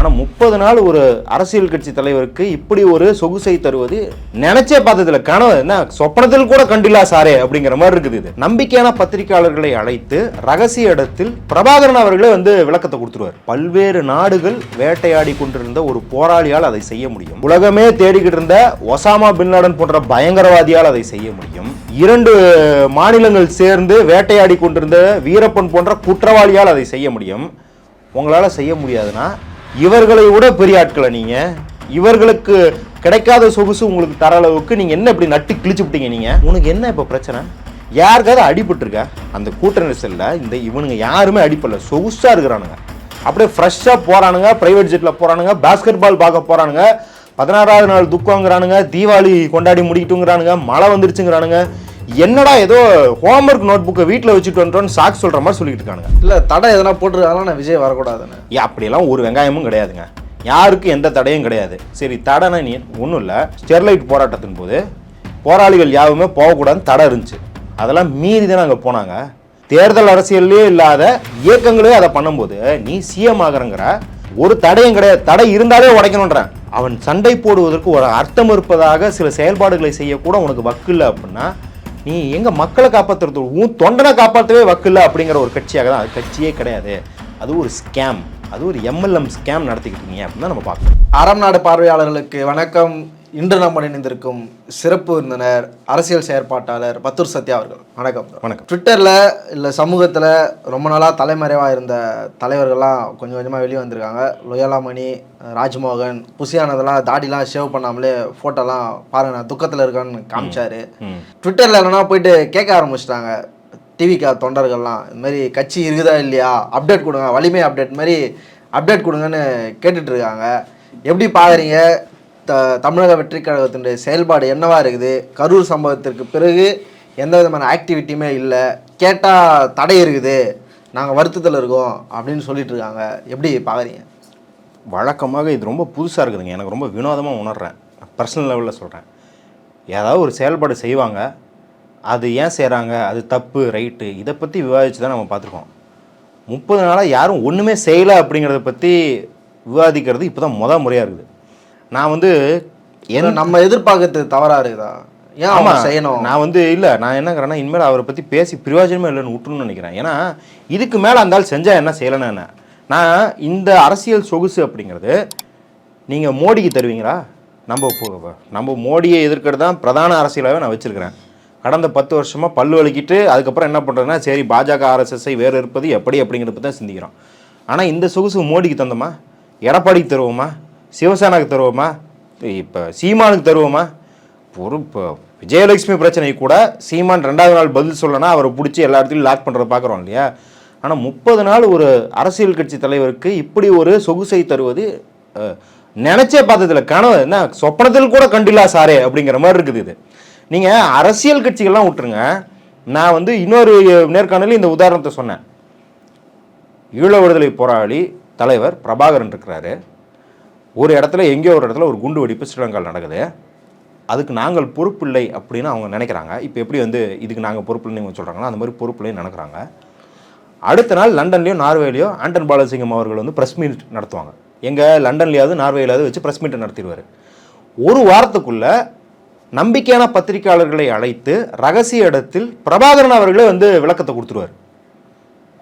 ஆனால் முப்பது நாள் ஒரு அரசியல் கட்சி தலைவருக்கு இப்படி ஒரு சொகுசை தருவது நினைச்சே பார்த்ததுல கனவு என்ன? சொப்பனத்தில் கூட கண்டிலா சாரே அப்படிங்கிற மாதிரி இருக்குது இது. நம்பிக்கையான பத்திரிகையாளர்களை அழைத்து ரகசிய இடத்தில் பிரபாகரன் அவர்களே வந்து விளக்கத்தை கொடுத்துருவார். பல்வேறு நாடுகள் வேட்டையாடி கொண்டிருந்த ஒரு போராளியால் அதை செய்ய முடியும். உலகமே தேடிக்கிட்டு இருந்த ஒசாமா பின்லாடன் போன்ற பயங்கரவாதியால் அதை செய்ய முடியும். இரண்டு மாநிலங்கள் சேர்ந்து வேட்டையாடி கொண்டிருந்த வீரப்பன் போன்ற குற்றவாளியால் அதை செய்ய முடியும். உங்களால் செய்ய முடியாதுன்னா இவர்களை விட பெரிய ஆட்களை நீங்க? இவர்களுக்கு கிடைக்காத சொகுசு உங்களுக்கு தர அளவுக்கு நீங்க என்ன இப்படி நட்டு கிழிச்சு விட்டீங்க நீங்க? உனக்கு என்ன இப்ப பிரச்சனை? யாருக்காவது அடிபட்டிருக்கா? அந்த கூட்ட நெரிசல்ல இந்த இவனுங்க யாருமே அடிப்படல. சொகுசா இருக்கிறானுங்க. அப்படியே ஃப்ரெஷ்ஷாக போறானுங்க பிரைவேட் ஜெட்ல போறானுங்க பாஸ்கெட் பால் பார்க்க போறானுங்க. பதினாறாவது நாள் துக்கங்கிறானுங்க தீபாவளி கொண்டாடி முடிக்கட்டுங்கிறானுங்க மழை வந்துருச்சுங்கிறானுங்க. என்னடா ஏதோ ஹோம்ஒர்க் நோட் புக்கை வீட்டில் வச்சுட்டு வந்துட்டோன்னு சாக்கு சொல்ற மாதிரி சொல்லிட்டு இருக்கானுங்க. இல்ல தடை எதனா போட்டிருக்காங்களா நான் விஜய் வரக்கூடாதுன்னு. ஏன் அப்படியெல்லாம் ஒரு வெங்காயமும் கிடையாதுங்க. யாருக்கும் எந்த தடையும் கிடையாது. சரி தடைனா நீ ஒன்றும் இல்லை. ஸ்டெர்லைட் போராட்டத்தின் போது போராளிகள் யாருமே போகக்கூடாதுன்னு தடை இருந்துச்சு. அதெல்லாம் மீறி தான் அங்கே போனாங்க. தேர்தல் அரசியல்லே இல்லாத இயக்கங்களே அதை பண்ணும்போது நீ சிஎம் ஆகிறங்கிற ஒரு தடையும் கிடையாது. தடை இருந்தாலே உடைக்கணுன்றேன் அவன் சண்டை போடுவதற்கு ஒரு அர்த்தம் இருப்பதாக சில செயல்பாடுகளை செய்யக்கூட உனக்கு வக்கு இல்லை அப்படின்னா நீ எங்கள் மக்களை காப்பாற்றுறது உன் தொண்டனை காப்பாற்றவே வக்கில்ல அப்படிங்கிற ஒரு கட்சியாக தான் அது கட்சியே கிடையாது. அது ஒரு ஸ்கேம் அது ஒரு எம்எல்எம் ஸ்கேம் நடத்திக்கிட்டு இருக்கீங்க. அப்படின்னு தான் நம்ம பார்க்கணும். அறம் நாடு பார்வையாளர்களுக்கு வணக்கம். இன்று நம்ம இணைந்திருக்கும் சிறப்பு விருந்தினர் அரசியல் செயற்பாட்டாளர் பத்தூர் சத்யா அவர்கள். வணக்கம். வணக்கம். ட்விட்டரில் இல்லை சமூகத்தில் ரொம்ப நாளாக தலைமறைவாக இருந்த தலைவர்கள்லாம் கொஞ்சம் கொஞ்சமாக வெளியே வந்திருக்காங்க. லொயலாமணி ராஜ்மோகன் புசியானதெல்லாம் தாடிலாம் ஷேவ் பண்ணாமலே ஃபோட்டோலாம் பாருங்க நான் துக்கத்தில் இருக்கேன்னு காமிச்சாரு. ட்விட்டரில் என்னன்னா போயிட்டு கேட்க ஆரம்பிச்சிட்டாங்க. டிவிக்கா தொண்டர்கள்லாம் இந்த மாதிரி கட்சி இருக்குதா இல்லையா? அப்டேட் கொடுங்க வலிமை அப்டேட் மாதிரி அப்டேட் கொடுங்கன்னு கேட்டுட்டு இருக்காங்க. எப்படி பார்க்குறீங்க த தமிழக வெற்றி கழகத்தினுடைய செயல்பாடு என்னவா இருக்குது? கரூர் சம்பவத்திற்கு பிறகு எந்த விதமான ஆக்டிவிட்டியுமே இல்லை. கேட்டால் தடை இருக்குது. நாங்கள் வருத்தத்தில் இருக்கோம் அப்படின்னு சொல்லிட்டு இருக்காங்க. எப்படி பார்க்குறீங்க வழக்கமாக இது ரொம்ப புதுசாக இருக்குதுங்க. எனக்கு ரொம்ப வினோதமாக உணர்கிறேன் பர்சனல் லெவலில் சொல்கிறேன் ஏதாவது ஒரு செயல்பாடு செய்வாங்க. அது ஏன் செய்கிறாங்க அது தப்பு ரைட்டு இதை பற்றி விவாதித்து தான் நம்ம பார்த்துருக்கோம். முப்பது நாளாக யாரும் ஒன்றுமே செய்யலை அப்படிங்கிறத பற்றி விவாதிக்கிறது இப்போ தான் முத முறையாக இருக்குது. நான் வந்து நம்ம எதிர்பார்க்கறது தவறா இருக்குதா ஏன் ஆமா அவங்க செய்யணும்? நான் வந்து இல்லை நான் என்னங்கிறேன்னா இனிமேல் அவரை பற்றி பேசி பிரயோஜனமே இல்லைன்னு விட்டுணும்னு நினைக்கிறேன். ஏன்னா இதுக்கு மேலே அந்த ஆள் செஞ்சால் என்ன செய்யலைன்னு என்ன? நான் இந்த அரசியல் சொகுசு அப்படிங்கிறது நீங்கள் மோடிக்கு தருவீங்களா? நம்ம நம்ம மோடியை எதிர்க்கிறது தான் பிரதான அரசியலாகவே நான் வச்சுருக்கிறேன். கடந்த பத்து வருஷமாக பல்லு வலிக்கிட்டு அதுக்கப்புறம் என்ன பண்ணுறதுன்னா சரி பாஜக ஆர்எஸ்எஸ்ஐ வேறு இருப்பது எப்படி அப்படிங்கிறத தான் சிந்திக்கிறோம். ஆனால் இந்த சொகுசு மோடிக்கு தந்தோமா? எடப்பாடிக்கு தருவோமா? சிவசேனாக்கு தருவோமா? இப்போ சீமானுக்கு தருவோமா? ஒரு இப்போ விஜயலட்சுமி பிரச்சனை கூட சீமான் ரெண்டாவது நாள் பதில் சொல்லனா அவரை பிடிச்சி எல்லா இடத்துலையும் லாக் பண்ணுறத பார்க்குறோம் இல்லையா? ஆனால் முப்பது நாள் ஒரு அரசியல் கட்சி தலைவருக்கு இப்படி ஒரு சொகுசை தருவது நினச்சே பார்த்ததில்ல. கனவு. என்ன சொப்பனத்தில் கூட கண்டில்லா சாரே அப்படிங்கிற மாதிரி இருக்குது இது. நீங்கள் அரசியல் கட்சிகள்லாம் விட்டுருங்க. நான் வந்து இன்னொரு நேர்காணலில் இந்த உதாரணத்தை சொன்னேன். ஈழ விடுதலை போராளி தலைவர் பிரபாகரன் இருக்கிறாரு. ஒரு இடத்துல எங்கேயோ ஒரு இடத்துல ஒரு குண்டு வெடிப்பு ஸ்ரீலங்காவில் நடக்குது. அதுக்கு நாங்கள் பொறுப்பில்லை அப்படின்னு அவங்க நினைக்கிறாங்க. இப்போ எப்படி வந்து இதுக்கு நாங்கள் பொறுப்பில்லைன்னு இவங்க சொல்கிறாங்களோ அந்த மாதிரி பொறுப்பில்லைன்னு நினைக்கிறாங்க. அடுத்த நாள் லண்டன்லேயோ நார்வேலையோ ஆண்டன் பாலசிங்கம் அவர்கள் வந்து ப்ரெஸ் மீட் நடத்துவாங்க. எங்கே லண்டன்லையாவது நார்வேலையாவது வச்சு ப்ரெஸ் மீட்டை நடத்திடுவார். ஒரு வாரத்துக்குள்ள நம்பிக்கையான பத்திரிகையாளர்களை அழைத்து ரகசிய இடத்தில் பிரபாகரன் அவர்களே வந்து விளக்கத்தை கொடுத்துருவார்.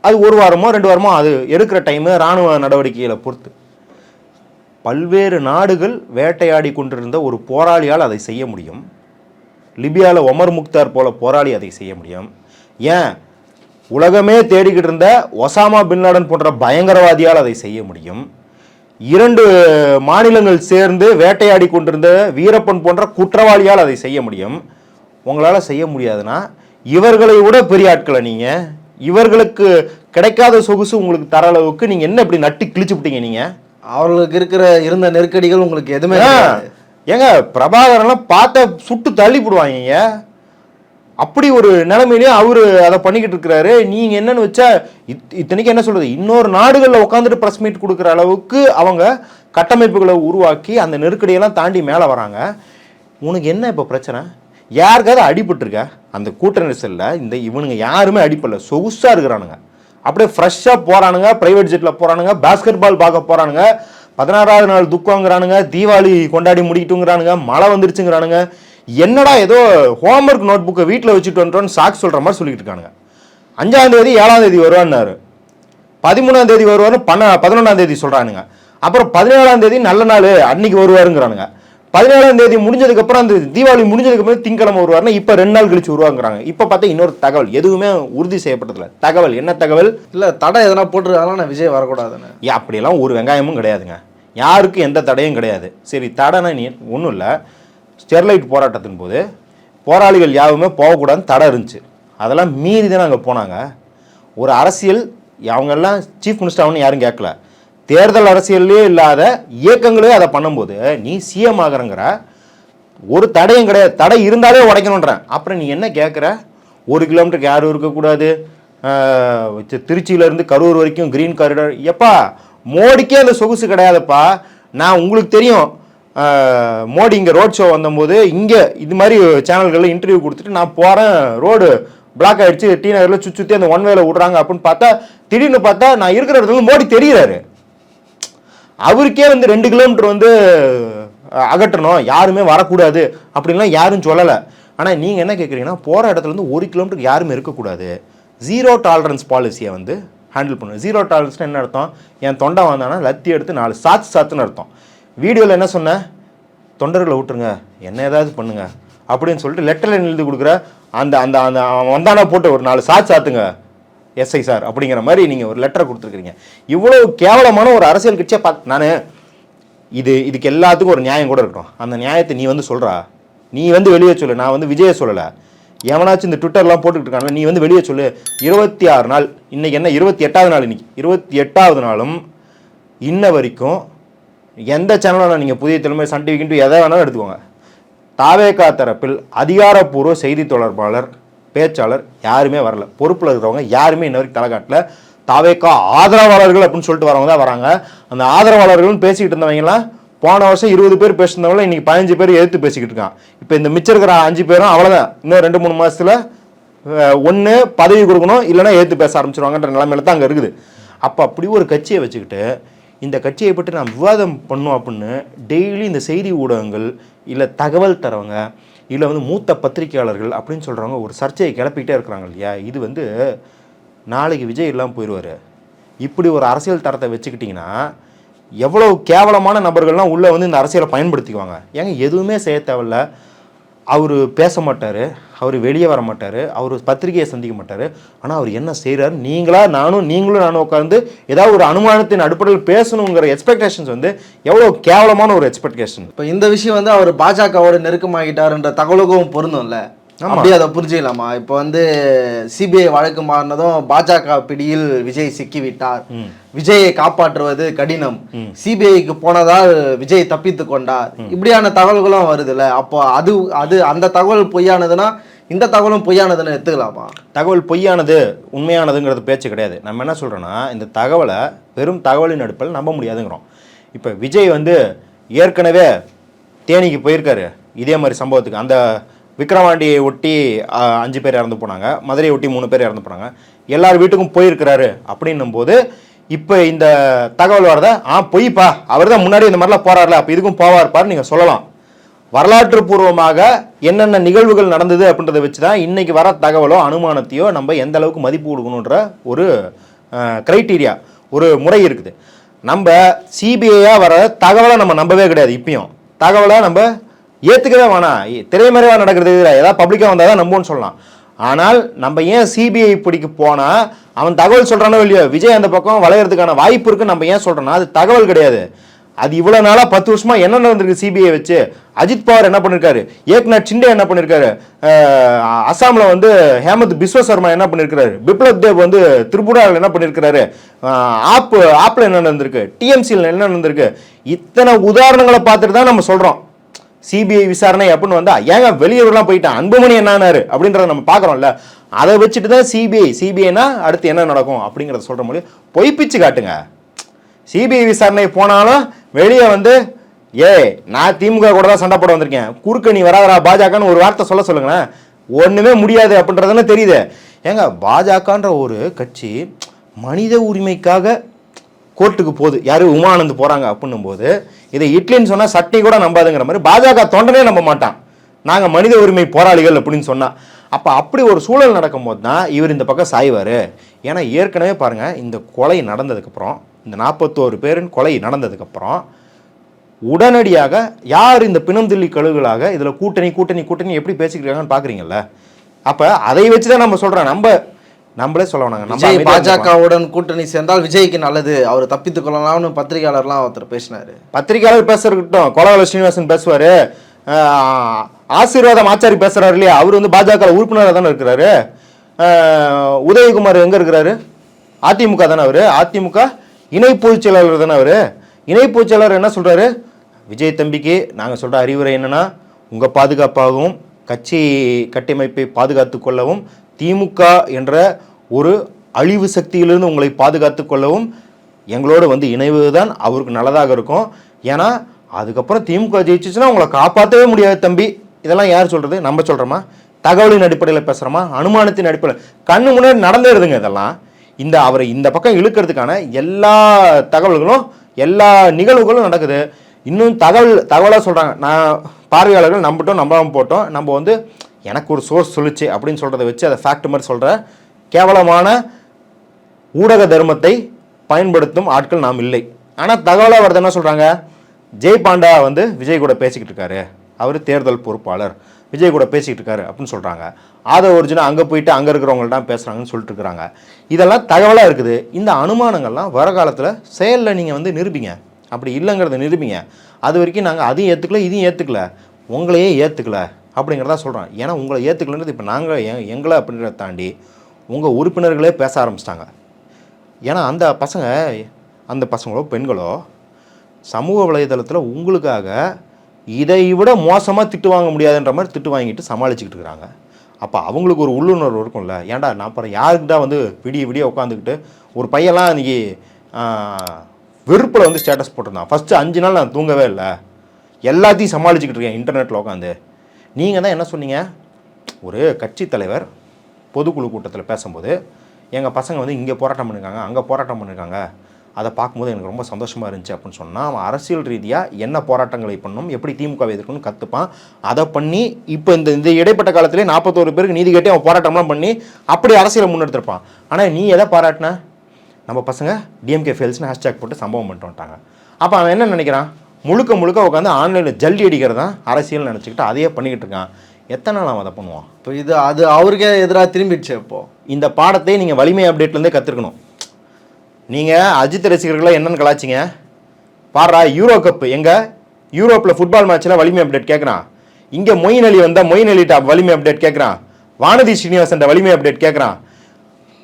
அது ஒரு வாரமோ ரெண்டு வாரமோ அது எடுக்கிற டைமு இராணுவ நடவடிக்கைகளை பொறுத்து. பல்வேறு நாடுகள் வேட்டையாடி கொண்டிருந்த ஒரு போராளியால் அதை செய்ய முடியும். லிபியாவில் ஒமர் முக்தார் போல போராளி அதை செய்ய முடியும். ஏன்? உலகமே தேடிக்கிட்டு இருந்த ஒசாமா பின்லாடன் போன்ற பயங்கரவாதியால் அதை செய்ய முடியும். இரண்டு மாநிலங்கள் சேர்ந்து வேட்டையாடி கொண்டிருந்த வீரப்பன் போன்ற குற்றவாளியால் அதை செய்ய முடியும். உங்களால் செய்ய முடியாதுன்னா இவர்களை விட பெரிய ஆட்களை நீங்கள் இவர்களுக்கு கிடைக்காத சொகுசு உங்களுக்கு தர அளவுக்கு நீங்கள் என்ன இப்படி நட்டு கிழிச்சு விட்டீங்க நீங்கள் அவர்களுக்கு இருக்கிற இருந்த நெருக்கடிகள் உங்களுக்கு எதுவுமே. ஏங்க பிரபாகரன்லாம் பார்த்த சுட்டு தள்ளி போடுவாங்க அப்படி ஒரு நிலைமையிலேயே அவரு அதை பண்ணிக்கிட்டு இருக்கிறாரு. நீங்க என்னன்னு வச்சா இத்- இத்தனைக்கு என்ன சொல்றது? இன்னொரு நாடுகளில் உட்காந்துட்டு ப்ரெஸ் மீட் கொடுக்குற அளவுக்கு அவங்க கட்டமைப்புகளை உருவாக்கி அந்த நெருக்கடியெல்லாம் தாண்டி மேலே வராங்க. உனக்கு என்ன இப்போ பிரச்சனை? யாருக்காவது அடிபட்டிருக்க? அந்த கூட்ட நெரிசல்ல இந்த இவனுங்க யாருமே அடிப்படல. சொகுசா இருக்கிறானுங்க. அப்படியே ஃப்ரெஷ்ஷாக போகிறானுங்க ப்ரைவேட் ஜெட்டில் போகிறானுங்க பாஸ்கெட் பால் பார்க்க போகிறானுங்க பதினாறாவது நாள் துக்கங்கிறானுங்க தீபாவளி கொண்டாடி முடிக்கிட்டுங்கிறானுங்க மழை வந்துருச்சுங்கிறானுங்க. என்னடா ஏதோ ஹோம்ஒர்க் நோட் புக்கை வீட்டில் வச்சுட்டு வந்துட்டோன்னு சாக்கு சொல்கிற மாதிரி சொல்லிட்டு இருக்கானுங்க. அஞ்சாம் தேதி ஏழாம் தேதி வருவான்னாரு. பதிமூணாம் தேதி வருவார்னு பன்ன பதினொன்றாம் தேதி சொல்கிறானுங்க அப்புறம் பதினேழாம் தேதி நல்ல நாள் அன்னைக்கு வருவாருங்கிறானுங்க. பதினேழாம் தேதி முடிஞ்சதுக்கு அப்புறம் அந்த தீபாவளி முடிஞ்சதுக்கு அப்புறம் திங்கக்கிழமை வருவாருன்னா இப்போ ரெண்டு நாள் கழிச்சு வருவாங்கிறாங்க. இப்போ பார்த்தா இன்னொரு தகவல். எதுவுமே உறுதி செய்யப்பட்டதில்ல. தகவல் என்ன தகவல்? இல்லை தடை எதனா போட்டிருக்காங்களா நான் விஜய் வரக்கூடாதுன்னு. ஏ அப்படியெல்லாம் ஒரு வெங்காயமும் கிடையாதுங்க. யாருக்கும் எந்த தடையும் கிடையாது. சரி தடைனா நீ ஒன்றும் இல்லை. ஸ்டெர்லைட் போராட்டத்தின் போது போராளிகள் யாருமே போகக்கூடாதுன்னு தடை இருந்துச்சு. அதெல்லாம் மீறி தானே அங்கே போனாங்க. ஒரு அரசியல் அவங்கெல்லாம் சீஃப் மினிஸ்டர் ஆகணும்னு யாரும் கேட்கல. தேர்தல் அரசியல்லே இல்லாத இயக்கங்களே அதை பண்ணும்போது நீ சிஎம் ஆகிறங்கிற ஒரு தடையும் கிடையாது. தடை இருந்தாலே உடைக்கணுன்றேன் அப்புறம் நீ என்ன கேட்குற ஒரு கிலோமீட்டருக்கு யாரும் இருக்கக்கூடாது. திருச்சியிலேருந்து கரூர் வரைக்கும் கிரீன் காரிடர் எப்பா மோடிக்கே அந்த சொகுசு கிடையாதுப்பா. நான் உங்களுக்கு தெரியும். மோடி இங்கே ரோட் ஷோ வந்தபோது இங்கே இது மாதிரி சேனல்களில் இன்டர்வியூ கொடுத்துட்டு நான் போகிறேன் ரோடு பிளாக் ஆகிடுச்சு டி நகரில் சுற்றி சுற்றி அந்த ஒன் வேல விட்றாங்க அப்படின்னு பார்த்தா திடீர்னு பார்த்தா நான் இருக்கிற இடத்துல மோடி தெரிகிறாரு அவருக்கே வந்து ரெண்டு கிலோமீட்டர் வந்து அகற்றணும். யாருமே வரக்கூடாது. அப்படின்லாம் யாரும் சொல்லலை. ஆனால் நீங்கள் என்ன கேட்குறீங்கன்னா போகிற இடத்துல வந்து ஒரு கிலோமீட்டருக்கு யாருமே இருக்கக்கூடாது. ஜீரோ டாலரன்ஸ் பாலிசியை வந்து ஹேண்டில் பண்ணணும். ஜீரோ டாலரன்ஸ்னு என்ன அர்த்தம்? என் தொண்டை வந்தானா லத்தி எடுத்து நாலு சாத்து சாத்துன்னு அர்த்தம். வீடியோவில் என்ன சொன்னேன் தொண்டர்களை விட்டுருங்க. என்ன ஏதாவது பண்ணுங்க. அப்படின்னு சொல்லிட்டு லெட்டரில் எழுதி கொடுக்குற அந்த அந்த அந்த வந்தானா போட்டு ஒரு நாலு சாத்து சாத்துங்க. எஸ்ஐ சார் அப்படிங்கிற மாதிரி நீங்கள் ஒரு லெட்டர் கொடுத்துருக்கீங்க இவ்வளோ கேவலமான ஒரு அரசியல் கட்சியை பார்த்து நான் இது இதுக்கு எல்லாத்துக்கும் ஒரு நியாயம் கூட இருக்கட்டும். அந்த நியாயத்தை நீ வந்து சொல்கிறா நீ வந்து வெளியே சொல்லு. நான் வந்து விஜய சொல்லலை. எவனாச்சும் இந்த ட்விட்டர்லாம் போட்டுக்கிட்டு இருக்காங்க நீ வந்து வெளியே சொல்லு. இருபத்தி ஆறு நாள் இன்றைக்கி என்ன இருபத்தி எட்டாவது நாள் இன்னைக்கு. இருபத்தி எட்டாவது நாளும் இன்ன வரைக்கும் எந்த சேனலும் நீங்கள் புதிய தலைமை சன் டிவி எதை வேணாலும் எடுத்துக்கோங்க. தாவேகா தரப்பில் அதிகாரப்பூர்வ செய்தி தொடர்பாளர் பேச்சாளர் யாருமே வரல. பொறுப்பில் இருக்கிறவங்க யாருமே இன்ன வரைக்கும் தலைகாட்டில் தாவேக்கா ஆதரவாளர்கள் அப்படின்னு சொல்லிட்டு வரவங்க தான் வராங்க. அந்த ஆதரவாளர்கள்னு பேசிக்கிட்டு இருந்தவங்களாம் போன வருஷம் இருபது பேர் பேசினவங்கள இன்னைக்கு பதினஞ்சு பேர் எதிர்த்து பேசிக்கிட்டு இருக்கான். இப்போ இந்த மிச்சம் இருக்கிற அஞ்சு பேரும் அவ்வளோதான் இன்னும் ரெண்டு மூணு மாதத்தில் ஒன்று பதவி கொடுக்கணும் இல்லைன்னா ஏற்று பேச ஆரம்பிச்சிருவாங்கன்ற நிலைமையில தான் அங்கே இருக்குது. அப்போ அப்படி ஒரு கட்சியை வச்சுக்கிட்டு இந்த கட்சியை பற்றி நான் விவாதம் பண்ணோம் அப்படின்னு டெய்லி இந்த செய்தி ஊடகங்கள் இல்லை தகவல் தரவங்க இல்லை வந்து மூத்த பத்திரிகையாளர்கள் அப்படின்னு சொல்கிறவங்க ஒரு சர்ச்சையை கிளப்பிக்கிட்டே இருக்கிறாங்க இல்லையா? இது வந்து நாளைக்கு விஜய் இல்லாமல் போயிடுவார் இப்படி ஒரு அரசியல் தரத்தை வச்சுக்கிட்டிங்கன்னா எவ்வளோ கேவலமான நபர்கள்லாம் உள்ளே வந்து இந்த அரசியலை பயன்படுத்திக்குவாங்க? ஏங்க எதுவுமே செய்ய தேவையில்ல. அவர் பேச மாட்டார். அவர் வெளியே வர மாட்டார். அவர் பத்திரிகையை சந்திக்க மாட்டார். ஆனால் அவர் என்ன செய்கிறாரு நீங்களா நானும் நீங்களும் நானும் உட்காந்து ஏதாவது ஒரு அனுமானத்தின் அடிப்படையில் பேசணுங்கிற எக்ஸ்பெக்டேஷன்ஸ் வந்து எவ்வளோ கேவலமான ஒரு எக்ஸ்பெக்டேஷன் இப்போ இந்த விஷயம் வந்து அவர் பாஜகவோட நெருக்கமாகிட்டாருன்ற தகவலுக்கும் பொருந்தும்ல. அப்படியே அதை புரிஞ்சுக்கலாமா? இப்போ வந்து சிபிஐ வழக்கு மாறினதும் பாஜக பிடியில் விஜய் சிக்கிவிட்டார். விஜயை காப்பாற்றுவது கடினம். சிபிஐக்கு போனதால் விஜய் தப்பித்து கொண்டார். இப்படியான தகவல்களும் வருதுல்ல. அப்போ அது அது அந்த தகவல் பொய்யானதுன்னா இந்த தகவலும் பொய்யானதுன்னு எடுத்துக்கலாமா? தகவல் பொய்யானது உண்மையானதுங்கிறது பேச்சு கிடையாது. நம்ம என்ன சொல்கிறோன்னா இந்த தகவலை வெறும் தகவலின் அடிப்படையில் நம்ப முடியாதுங்கிறோம். இப்போ விஜய் வந்து ஏற்கனவே தேனிக்கு போயிருக்காரு. இதே மாதிரி சம்பவத்துக்கு அந்த விக்ரவாண்டியை ஒட்டி அஞ்சு பேர் இறந்து போனாங்க. மதுரையை ஒட்டி மூணு பேர் இறந்து போனாங்க. எல்லார் வீட்டுக்கும் போயிருக்கிறாரு அப்படின்னும் போது இப்போ இந்த தகவல் வரத ஆ பொய்ப்பா. அவர் தான் முன்னாடி இந்த மாதிரிலாம் போறாருல அப்போ இதுக்கும் போவார்ப்பார் நீங்கள் சொல்லலாம். வரலாற்று பூர்வமாக என்னென்ன நிகழ்வுகள் நடந்தது அப்படின்றத வச்சு தான் இன்றைக்கி வர தகவலோ அனுமானத்தையோ நம்ம எந்த அளவுக்கு மதிப்பு கொடுக்கணுன்ற ஒரு க்ரைட்டீரியா ஒரு முறை இருக்குது. நம்ம சிபிஐயாக வர தகவலை நம்ம நம்பவே கிடையாது இப்பயும். தகவலை நம்ம ஏற்றுக்கவே வேணாம். திரைமறைவாக நடக்கிறது ஏதாவது பப்ளிக்காக வந்தால் தான் நம்புவோம்னு சொல்லலாம். ஆனால் நம்ம ஏன் சிபிஐ பிடிக்க போனால் அவன் தகவல் சொல்கிறானோ இல்லையோ விஜய் அந்த பக்கம் வளையிறதுக்கான வாய்ப்பு இருக்குன்னு நம்ம ஏன் சொல்கிறோன்னா அது தகவல் கிடையாது. அது இவ்வளோ நாளாக பத்து வருஷமாக என்ன நடந்திருக்கு சிபிஐ வச்சு? அஜித் பவார் என்ன பண்ணியிருக்காரு ஏக்நாத் சிண்டே என்ன பண்ணியிருக்காரு அசாமில் வந்து ஹேமந்த் பிஸ்வ சர்மா என்ன பண்ணியிருக்காரு பிப்ளப் தேவ் வந்து திரிபுராவில் என்ன பண்ணியிருக்கிறாரு ஆப் ஆப்பில் என்ன நடந்திருக்கு? டிஎம்சியில் என்ன நடந்திருக்கு? இத்தனை உதாரணங்களை பார்த்துட்டு தான் நம்ம சொல்கிறோம் சிபிஐ விசாரணை அப்படின்னு வந்தா ஏங்க வெளியூர்லாம் போயிட்டான்? அன்புமணி என்னானாரு? அப்படின்றத நம்ம பார்க்குறோம்ல. அதை வச்சுட்டு தான் சிபிஐ சிபிஐனா அடுத்து என்ன நடக்கும் அப்படிங்கிறத சொல்கிற மொழி பொய்ப்பிச்சு காட்டுங்க. சிபிஐ விசாரணை போனாலும் வெளியே வந்து ஏய் நான் திமுக கூட தான் சண்டை போட வந்திருக்கேன். குறுக்க நீ வராதரா பாஜகன்னு ஒரு வார்த்தை சொல்ல சொல்லுங்களேன். ஒன்றுமே முடியாது அப்படின்றதுன்னு தெரியுது. ஏங்க பாஜகன்ற ஒரு கட்சி மனித உரிமைக்காக கோர்ட்டுக்கு போகுது. யார் உமானந்த் போகிறாங்க அப்படின்னும் போது இதை இட்லின்னு சொன்னால் சட்னி கூட நம்பாதுங்கிற மாதிரி பாஜக தொண்டனே நம்ப மாட்டான். நாங்கள் மனித உரிமை போராளிகள் அப்படின்னு சொன்னால் அப்போ அப்படி ஒரு சூழல் நடக்கும்போது தான் இவர் இந்த பக்கம் சாய்வார். ஏன்னா ஏற்கனவே பாருங்க இந்த கொலை நடந்ததுக்கப்புறம் இந்த நாற்பத்தோரு பேரின் கொலை நடந்ததுக்கப்புறம் உடனடியாக யார் இந்த பிணந்தில்லி கழுகுகளாக இதில் கூட்டணி கூட்டணி கூட்டணி எப்படி பேசிக்கிறாங்கன்னு பார்க்குறீங்கல்ல அப்போ அதை வச்சு தான் நம்ம சொல்கிறோம் நம்ம நம்மளே சொல்ல வேணாங்க. பாஜகவுடன் கூட்டணி சேர்ந்தால் விஜய்க்கு நல்லது. அவர் தப்பித்துக் கொள்ளலாம்னு பத்திரிகையாளர்லாம் ஒருத்தர் பேசினாரு. பத்திரிக்கையாளர் பேசுறதுக்கிட்டும் கொலவல ஸ்ரீனிவாசன் பேசுவாரு. ஆசீர்வாதம் ஆச்சாரி பேசுறாரு இல்லையா? அவர் வந்து பாஜக உறுப்பினராக தானே இருக்கிறாரு. உதயகுமார் எங்க இருக்கிறாரு? அதிமுக தானே அவரு. அதிமுக இணை பொதுச் செயலாளர் தானே அவரு. இணை பொதுச் செயலாளர் என்ன சொல்றாரு? விஜய் தம்பிக்கு நாங்க சொல்ற அறிவுரை என்னன்னா உங்க பாதுகாப்பாகவும் கட்சி கட்டமைப்பை பாதுகாத்துக் கொள்ளவும் திமுக என்ற ஒரு அழிவு சக்தியிலிருந்து உங்களை பாதுகாத்து கொள்ளவும் எங்களோட வந்து இணைவது தான் அவருக்கு நல்லதாக இருக்கும். ஏன்னா அதுக்கப்புறம் திமுக ஜெயிச்சிச்சுன்னா உங்களை காப்பாற்றவே முடியாது தம்பி. இதெல்லாம் யார் சொல்கிறது நம்ம சொல்கிறோமா தகவலின் அடிப்படையில் பேசுகிறோமா அனுமானத்தின் அடிப்படையில். கண்ணு முன்னாடி நடந்துடுதுங்க இதெல்லாம். இந்த அவரை இந்த பக்கம் இழுக்கிறதுக்கான எல்லா தகவல்களும் எல்லா நிகழ்வுகளும் நடக்குது. இன்னும் தகவல் தகவலாக சொல்கிறாங்க நான் பார்வையாளர்கள் நம்பிட்டோம் நம்பாமல் போட்டோம். நம்ம வந்து எனக்கு ஒரு சோர்ஸ் சொல்லுச்சு அப்படின்னு சொல்கிறத வச்சு அதை ஃபேக்ட் மாதிரி சொல்கிற கேவலமான ஊடக தர்மத்தை பயன்படுத்தும் ஆட்கள் நாம் இல்லை. ஆனால் தகவலாக வருது என்ன சொல்கிறாங்க ஜெய் பாண்டா வந்து விஜய் கூட பேசிக்கிட்டு இருக்காரு. அவர் தேர்தல் பொறுப்பாளர். விஜய் கூட பேசிக்கிட்டு இருக்காரு அப்படின்னு சொல்கிறாங்க ஆதவ ஒரிஜினா அங்கே போயிட்டு அங்கே இருக்கிறவங்கள்ட்ட பேசுகிறாங்கன்னு சொல்லிட்டு இருக்கிறாங்க இதெல்லாம் தகவலாக இருக்குது. இந்த அனுமானங்கள்லாம் வர காலத்தில் செயலில் நீங்கள் வந்து நிரூபிங்க. அப்படி இல்லைங்கிறத நிரூபிங்க. அது வரைக்கும் நாங்கள் அதையும் ஏற்றுக்கல இதையும் ஏற்றுக்கல உங்களையே ஏற்றுக்கல அப்படிங்கிறதா சொல்கிறான் ஏன்னா உங்களை ஏற்றுக்கலன்றது இப்போ நாங்கள் எங்களை அப்படின்றத தாண்டி உங்கள் உறுப்பினர்களே பேச ஆரம்பிச்சிட்டாங்க. ஏன்னா அந்த பசங்க அந்த பசங்களோ பெண்களோ சமூக வலைதளத்தில் உங்களுக்காக இதை விட மோசமாக திட்டு வாங்க முடியாதுன்ற மாதிரி திட்டு வாங்கிட்டு சமாளிச்சுக்கிட்டு இருக்கிறாங்க. அப்போ அவங்களுக்கு ஒரு உள்ளுணர்வு இருக்கும்ல. ஏன்டா நான் அப்புறம் யாருக்கு தான் வந்து விடிய விடிய உட்காந்துக்கிட்டு ஒரு பையன்லாம் இன்றைக்கி வெறுப்பில் வந்து ஸ்டேட்டஸ் போட்டிருந்தான். ஃபஸ்ட்டு அஞ்சு நாள் நான் தூங்கவே இல்லை. எல்லாத்தையும் சமாளிச்சுக்கிட்டு இருக்கேன் இன்டர்நெட்டில் உட்காந்து. நீங்கள் தான் என்ன சொன்னீங்க? ஒரு கட்சி தலைவர் பொதுக்குழு கூட்டத்தில் பேசும்போது எங்கள் பசங்க வந்து இங்கே போராட்டம் பண்ணியிருக்காங்க அங்கே போராட்டம் பண்ணியிருக்காங்க அதை பார்க்கும்போது எனக்கு ரொம்ப சந்தோஷமாக இருந்துச்சு அப்படின்னு சொன்னால் அவன் அரசியல் ரீதியாக என்ன போராட்டங்களை பண்ணணும் எப்படி திமுகவை எதிர்க்கணும்னு கற்றுப்பான் அதை பண்ணி இப்போ இந்த இந்த இடைப்பட்ட காலத்திலே நாற்பத்தோரு பேருக்கு நீதி கேட்டு அவன் போராட்டம்லாம் பண்ணி அப்படி அரசியலை முன்னெடுத்திருப்பான். ஆனால் நீ எதை பாராட்டின? நம்ம பசங்க டிஎம்கே ஃபெயில்ஸ்னு ஹேஷ்டேக் போட்டு சம்பவம் பண்ணிட்டு வந்துட்டாங்க. அப்போ அவன் என்ன நினைக்கிறான்? முழுக்க முழுக்க உட்காந்து ஆன்லைனில் ஜல்லி அடிக்கிறது தான் அரசியல் நினச்சிக்கிட்டு அதையே பண்ணிக்கிட்டு இருக்கான். எத்தனை நாள் அவன் அதை பண்ணுவான்? இப்போ இது அது அவருக்கே எதிராக திரும்பிடுச்சு இப்போ. இந்த பாடத்தை நீங்கள் வலிமை அப்டேட்லேருந்தே கற்றுக்கணும் நீங்கள் அஜித் ரசிகர்களை என்னென்னு கலாச்சிங்க பாடுறா யூரோ கப்பு எங்க? யூரோப்பில் ஃபுட்பால் மேட்ச்சில் வலிமை அப்டேட் கேட்குறான் இங்கே மொயின் அலி வந்தால் மொயின் அலிட்ட வலிமை அப்டேட் கேட்குறான் வானதி ஸ்ரீனிவாசன் வலிமை அப்டேட் கேட்குறான்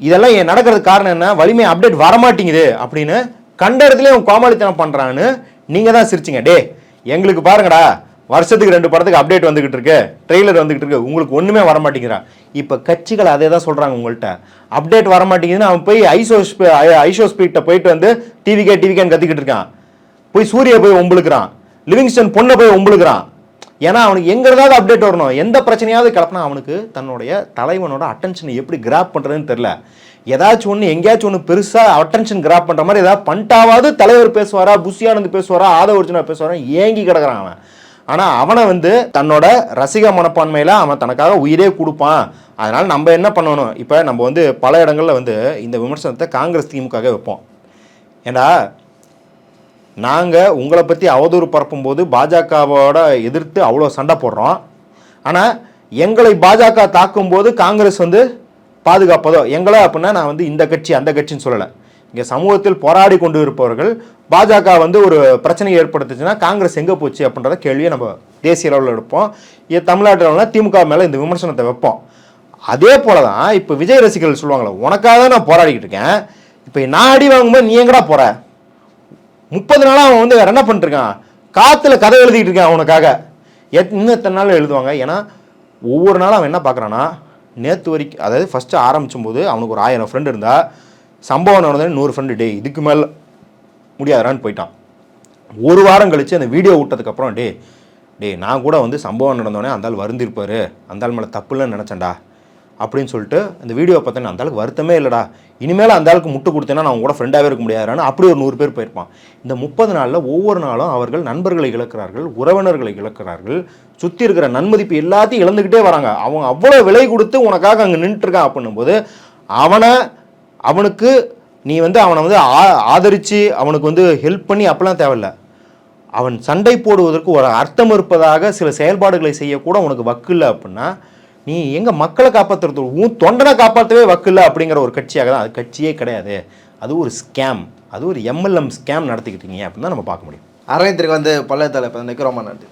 இதெல்லாம் ஏன் நடக்கிறதுக்கு காரணம் என்ன? வலிமை அப்டேட் வரமாட்டேங்குது அப்படின்னு கண்ட இடத்துல அவன் கோமாளித்தனம் பண்ணுறான்னு நீங்கள் தான் சிரிச்சிங்க டே எங்களுக்கு பாருங்கடா வருஷத்துக்கு ரெண்டு படத்துக்கு அப்டேட் வந்துகிட்டு இருக்கு ட்ரெய்லர் வந்துகிட்டு இருக்கு உங்களுக்கு ஒன்றுமே வர மாட்டேங்கிறான் இப்போ கட்சிகள் அதே தான் சொல்கிறாங்க உங்கள்கிட்ட அப்டேட் வர மாட்டேங்குதுன்னு அவன் போய் ஐசோ ஐசோ ஸ்பீட்டை போயிட்டு வந்து டிவிகே டிவிகேன்னு கத்திக்கிட்டு இருக்கான். போய் சூரியை போய் ஒம்புழுக்கிறான். லிவிங்ஸ்டன் பொண்ணை போய் ஒம்புழுக்கிறான். ஏன்னா அவனுக்கு எங்கிறதாவது அப்டேட் வரணும். எந்த பிரச்சனையாவது கிளப்பினா அவனுக்கு தன்னுடைய தலைவனோட அட்டென்ஷனை எப்படி கிராப் பண்ணுறதுன்னு தெரில ஏதாச்சும் ஒன்று எங்கேயாச்சும் ஒன்று பெருசாக அட்டென்ஷன் கிராப் பண்ணுற மாதிரி ஏதாவது பண்ணிட்டாவது தலைவர் பேசுவாரா புஷியானந்த் பேசுவாரா ஆதவ ஒரிஜினா பேசுவாரா ஏங்கி கிடக்குறான் அவன். ஆனால் அவனை வந்து தன்னோட ரசிக மனப்பான்மையில் அவன் தனக்காக உயிரே கொடுப்பான். அதனால் நம்ம என்ன பண்ணணும்? இப்போ நம்ம வந்து பல இடங்களில் வந்து இந்த விமர்சனத்தை காங்கிரஸ் திமுகவே வைப்போம். ஏண்டா நாங்கள் உங்களை பற்றி அவதூறு பரப்பும்போது பாஜகவோட எதிர்த்து அவ்வளோ சண்டை போடுறோம். ஆனால் எங்களை பாஜக தாக்கும்போது காங்கிரஸ் வந்து பாதுகாப்பதோ எங்களோ அப்படின்னா நான் வந்து இந்த கட்சி அந்த கட்சின்னு சொல்லலை. இங்கே சமூகத்தில் போராடி கொண்டு இருப்பவர்கள் பாஜக வந்து ஒரு பிரச்சனையை ஏற்படுத்துச்சுன்னா காங்கிரஸ் எங்கே போச்சு அப்படின்றத கேள்வியை நம்ம தேசிய அளவில் எடுப்போம். இது தமிழ்நாட்டில் திமுக மேலே இந்த விமர்சனத்தை வைப்போம். அதே போல தான் இப்போ விஜய் ரசிகர்கள் சொல்லுவாங்களே உனக்காக தான் நான் போராடிக்கிட்டு இருக்கேன். இப்போ நான் அடி வாங்கும்போது நீ எங்கடா போற? முப்பது நாளாக அவன் வந்து வேற என்ன பண்ணிட்டுருக்கான் காற்றுல கதை எழுதிக்கிட்டு இருக்கான் அவனுக்காக. எத் இன்னும் எத்தனை நாள் எழுதுவாங்க? ஏன்னா ஒவ்வொரு நாளும் அவன் என்ன பார்க்குறான்னா நேற்று வரைக்கும் அதாவது ஃபஸ்ட்டு ஆரம்பிச்சும் போது அவனுக்கு ஒரு ஆயிரம் ஃப்ரெண்டு இருந்தால் சம்பவம் நடந்தது நூறு ஃப்ரெண்டு டே இதுக்கு மேலே முடியாதான்னு போயிட்டான். ஒரு வாரம் கழித்து அந்த வீடியோ விட்டதுக்கப்புறம் டே டேய் நான் கூட வந்து சம்பவம் நடந்தோடனே அந்தால் வருந்திருப்பார் அந்தால் மேலே தப்பு இல்லைன்னு நினச்சேன்டா. அப்படின்னு சொல்லிட்டு இந்த வீடியோ பார்த்தேன் அந்த அளவுக்கு வருத்தமே இல்லைடா. இனிமேல் அந்த ஆளுக்கு முட்டு கொடுத்தேன்னா நான் கூட ஃப்ரெண்டாகவே இருக்க முடியாதுன்னு அப்படி ஒரு நூறு பேர் போயிருப்பான். இந்த முப்பது நாளில் ஒவ்வொரு நாளும் அவர்கள் நண்பர்களை இழக்கிறார்கள் உறவினர்களை இழக்கிறார்கள். சுற்றி இருக்கிற நன்மதிப்பு எல்லாத்தையும் இழந்துக்கிட்டே வராங்க. அவங்க அவ்வளோ விலை கொடுத்து உனக்காக அங்கே நின்றுட்டுருக்கான் அப்படின்னும்போது அவனை அவனுக்கு நீ வந்து அவனை வந்து ஆ- ஆதரித்து அவனுக்கு வந்து ஹெல்ப் பண்ணி அப்பெல்லாம் தேவையில்லை. அவன் சண்டை போடுவதற்கு ஒரு அர்த்தம் இருப்பதாக சில செயல்பாடுகளை செய்யக்கூட உனக்கு வக்கு இல்லை அப்படின்னா நீ எங்கள் மக்களை காப்பாற்றுறது உன் தொண்டனை காப்பாற்றவே வக்கில்ல அப்படிங்கிற ஒரு கட்சியாக தான் அது கட்சியே கிடையாது. அது ஒரு ஸ்கேம் அது ஒரு எம்எல்எம் ஸ்கேம் நடத்திக்கிட்டீங்க அப்படின்னு தான் நம்ம பார்க்க முடியும். அரங்கத்திற்கு வந்து பள்ளத்தலை இப்போ நிற்கிறோமா நடத்தி